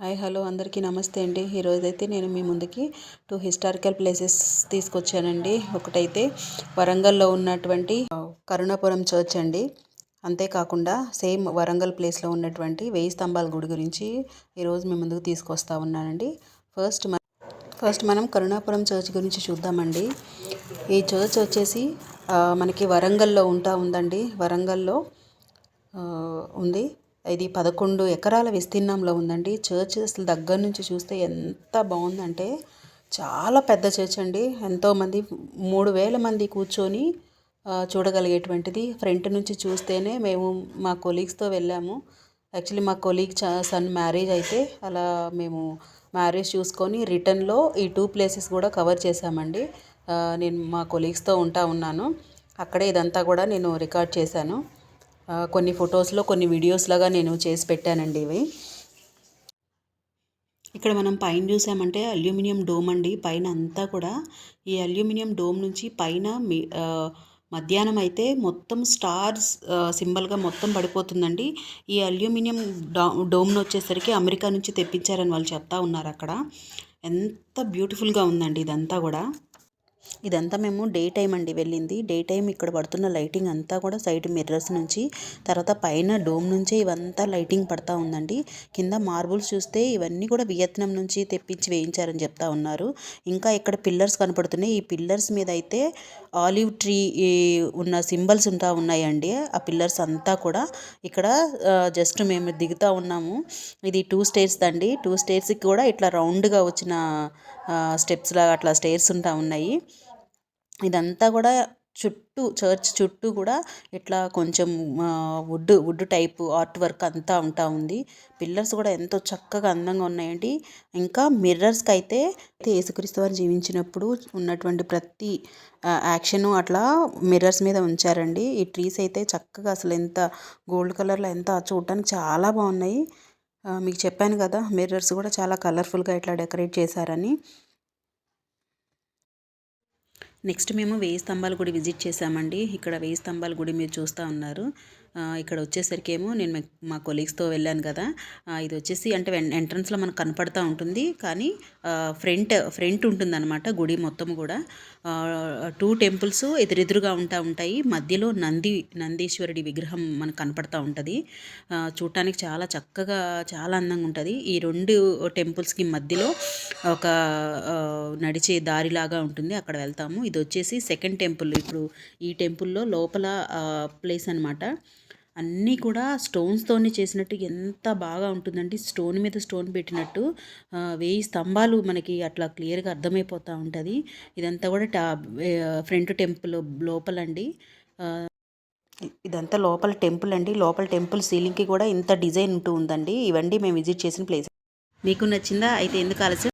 Hi hello అందరికీ నమస్తే అండి. ఈరోజైతే నేను మీ ముందుకి టూ హిస్టారికల్ ప్లేసెస్ తీసుకొచ్చానండి. ఒకటైతే వరంగల్లో ఉన్నటువంటి కరుణాపురం చర్చ్ అండి. అంతేకాకుండా సేమ్ వరంగల్ ప్లేస్లో ఉన్నటువంటి వెయ్యి స్తంభాల గుడి గురించి ఈరోజు మీ ముందుకు తీసుకొస్తా ఉన్నానండి. ఫస్ట్ ఫస్ట్ మనం కరుణాపురం చర్చ్ గురించి చూద్దామండి. ఈ చర్చ్ వచ్చేసి మనకి వరంగల్లో ఉంటా ఉందండి. వరంగల్లో ఉంది. ఇది పదకొండు ఎకరాల విస్తీర్ణంలో ఉందండి. చర్చ్ అసలు దగ్గర నుంచి చూస్తే ఎంత బాగుందంటే చాలా పెద్ద చర్చ్ అండి. ఎంతోమంది మూడు వేల మంది కూర్చొని చూడగలిగేటువంటిది. ఫ్రంట్ నుంచి చూస్తేనే మేము మా కొలీగ్స్తో వెళ్ళాము. యాక్చువల్లీ మా కొలీగ్ సన్ మ్యారేజ్ అయితే అలా మేము మ్యారేజ్ చూసుకొని రిటర్న్లో ఈ టూ ప్లేసెస్ కూడా కవర్ చేశామండి. నేను మా కొలీగ్స్తో ఉంటా ఉన్నాను. అక్కడే ఇదంతా కూడా నేను రికార్డ్ చేశాను. కొన్ని ఫొటోస్లో కొన్ని వీడియోస్ లాగా నేను చేసి పెట్టానండి ఇవి. ఇక్కడ మనం పైన చూసామంటే అల్యూమినియం డోమ్ అండి. పైన అంతా కూడా ఈ అల్యూమినియం డోమ్ నుంచి పైన మధ్యాహ్నం అయితే మొత్తం స్టార్స్ సింబల్గా మొత్తం పడిపోతుందండి. ఈ అల్యూమినియం డోమ్ను వచ్చేసరికి అమెరికా నుంచి తెప్పించారని వాళ్ళు చెప్తా ఉన్నారు అక్కడ. ఎంత బ్యూటిఫుల్గా ఉందండి ఇదంతా కూడా. ఇదంతా మేము డే టైం అండి వెళ్ళింది. డే టైం ఇక్కడ పడుతున్న లైటింగ్ అంతా కూడా సైడ్ మిర్రర్స్ నుంచి తర్వాత పైన డోమ్ నుంచే ఇవంతా లైటింగ్ పడతా ఉందండి. కింద మార్బుల్స్ చూస్తే ఇవన్నీ కూడా వియత్నాం నుంచి తెప్పించి వేయించారని చెప్తా ఉన్నారు. ఇంకా ఇక్కడ పిల్లర్స్ కనపడుతున్నాయి. ఈ పిల్లర్స్ మీద అయితే ఆలివ్ ట్రీ ఉన్న సింబల్స్ ఉంటా ఉన్నాయండి. ఆ పిల్లర్స్ అంతా కూడా ఇక్కడ జస్ట్ మేము దిగుతా ఉన్నాము. ఇది టూ స్టేర్స్ అండి టూ స్టేర్స్కి కూడా ఇట్లా రౌండ్గా వచ్చిన స్టెప్స్ లాగా అట్లా స్టేర్స్ ఉంటా ఉన్నాయి. ఇదంతా కూడా చుట్టూ చర్చ్ చుట్టూ కూడా ఇట్లా కొంచెం wood wood type art work అంతా ఉంటా ఉంది. పిల్లర్స్ కూడా ఎంతో చక్కగా అందంగా ఉన్నాయండి. ఇంకా మిర్రర్స్కి అయితే యేసుక్రీస్తు వారు జీవించినప్పుడు ఉన్నటువంటి ప్రతి యాక్షను అట్లా మిర్రర్స్ మీద ఉంచారండి. ఈ ట్రీస్ అయితే చక్కగా అసలు ఎంత గోల్డ్ కలర్లో ఎంత చూడటానికి చాలా బాగున్నాయి. మీకు చెప్పాను కదా మిర్రర్స్ కూడా చాలా కలర్ఫుల్గా ఇట్లా డెకరేట్ చేశారని. నెక్స్ట్ మేము వెయ్యి స్తంభాల గుడి విజిట్ చేసామండి ఇక్కడ వేయి స్తంభాల గుడి మీరు చూస్తూ ఉన్నారు. ఇక్కడ వచ్చేసరికి ఏమో నేను మా కొలీగ్స్తో వెళ్ళాను కదా. ఇది వచ్చేసి అంటే ఎంట్రన్స్లో మనకు కనపడతా ఉంటుంది. కానీ ఫ్రంట్ ఫ్రంట్ ఉంటుందన్నమాట గుడి మొత్తం కూడా. టూ టెంపుల్స్ ఎదురెదురుగా ఉంటా ఉంటాయి. మధ్యలో నంది నందీశ్వరుడి విగ్రహం మనకు కనపడతా ఉంటుంది. చూడటానికి చాలా చక్కగా చాలా అందంగా ఉంటుంది. ఈ రెండు టెంపుల్స్కి మధ్యలో ఒక నడిచే దారిలాగా ఉంటుంది. అక్కడ వెళ్తాము. ఇది వచ్చేసి సెకండ్ టెంపుల్ ఇప్పుడు ఈ టెంపుల్లో లోపల ప్లేస్ అనమాట అన్నీ కూడా స్టోన్స్తోనే చేసినట్టు ఎంత బాగా ఉంటుందండి. స్టోన్ మీద స్టోన్ పెట్టినట్టు వెయ్యి స్తంభాలు మనకి అట్లా క్లియర్గా అర్థమైపోతూ ఉంటుంది. ఇదంతా కూడా టా ఫ్రంట్ టెంపుల్ లోపలండి. ఇదంతా లోపల టెంపుల్ అండి. లోపల టెంపుల్ సీలింగ్కి కూడా ఇంత డిజైన్ ఉంటూ ఉందండి. ఇవన్నీ మేము విజిట్ చేసిన ప్లేస్ మీకు నచ్చిందా? అయితే ఎందుకు ఆలస్యం?